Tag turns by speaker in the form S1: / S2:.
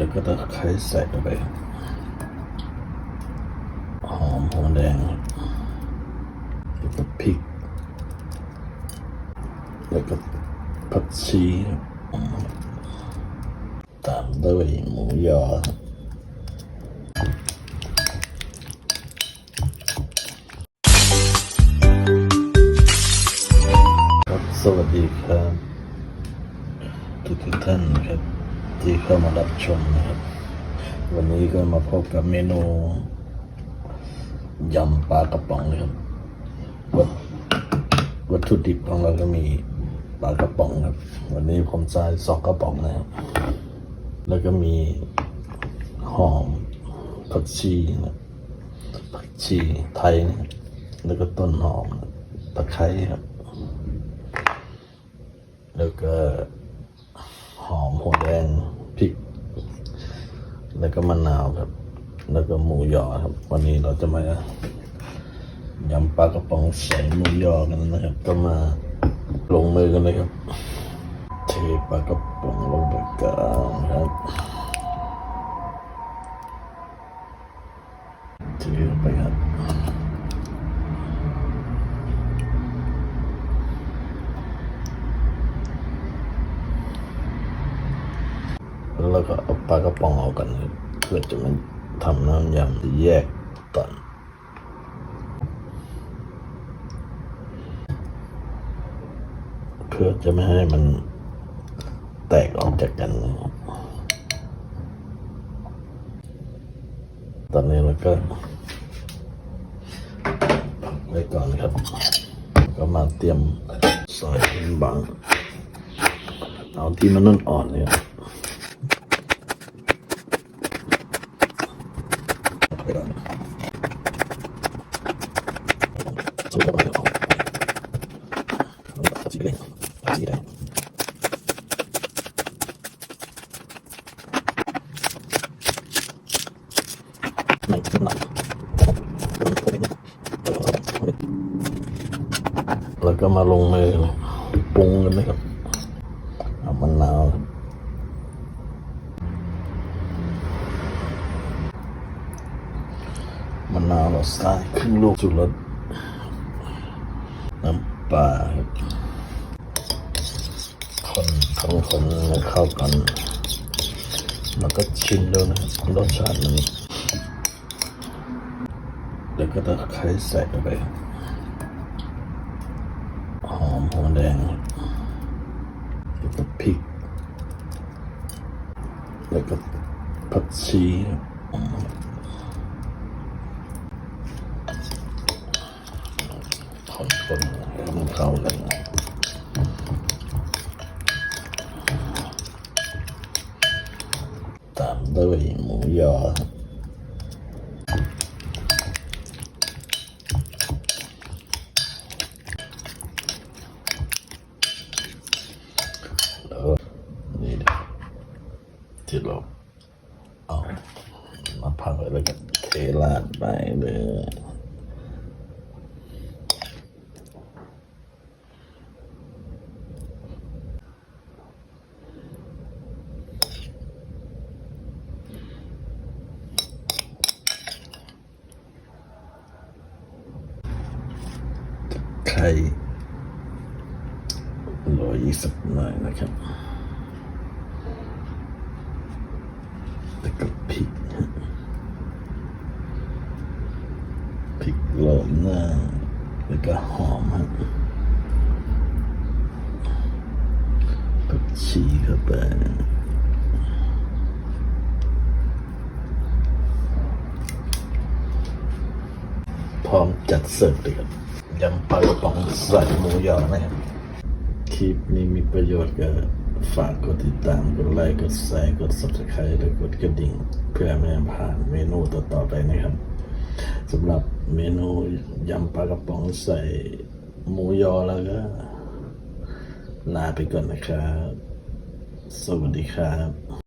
S1: แล้วก็ตะไคร้ใส่เข้าไปหอมหัวแดงแล้วก็พริก แล้วก็ผักชีตามด้วยหมูยอครับสวัสดีครับ ทุกท่านนะครับ ที่เข้ามารับชมนะครับ วันนี้ก็มาพบกับเมนูยำปลากระป๋องนะครับวัตวัตถุดิบของเราก็มีปลากระป๋องครับ วันนี้ผมใส่สองกระป๋องนะครับ แล้วก็มีหอมผักชีนะผักชีไทยนะแล้วก็ต้นหอมนะตะไคร้ครับ แล้วก็ อมหัวแดงพริก แล้วก็มะนาวครับ แล้วก็หมูยอครับ วันนี้เราจะมายำปลากระป๋องใส่หมูยอกันนะครับ ก็มาลงมือกันเลยครับ เทปลากระป๋องลงไปกันครับ เทลงไปครับ แล้วก็เอาปลากระป๋องออกกันเพื่อจะมันทำน้ำยำแยกตอนเพื่อจะไม่ให้มันแตกออกจากกัน ตอนนี้เราก็พักไว้ก่อนครับ ก็มาเตรียมซอยเป็นบางเอาที่มันนุ่นอ่อนเนี่ย ไปก่อน สูตรอะไรของสีเลยสีเลยไม่ถึงหนักแล้วก็มาลงมือปรุงกันนะครับเอามะนาวมะนาวเราใส่ครึ่งลูกจุรสน้ำ ปลาครับคนคนคนเข้ากัน แล้วก็ชิมดูนะรสชาติมันแล้วก็ตะไคร้ใส่ไป หอมหัวแดงแล้วก็พริก แล้วก็ผักชี คนคนมันเข้ากันตามด้วยหมูยอแล้วนี่นะที่เราเอามาพักไว้แล้วก็เทราดไปเลย ไข่โรยอีกสักหน่อยนะครับแล้วก็พริกพริกโรยหน้าแล้วก็หอมครับผักชีเข้าไปพร้อมจัดเสิร์ฟเลยครับ ยำปลากระป๋องใส่หมูยอนะครับ คลิปนี้มีประโยชน์ก็ฝากกดติดตาม กดไลค์ กดแชร์ กด subscribe และกดกระดิ่ง เพื่อไม่ให้ผ่านเมนูต่อๆไปนะครับสำหรับเมนูยำปลากระป๋องใส่หมูยอแล้วก็ ลาไปก่อนนะครับ สวัสดีครับ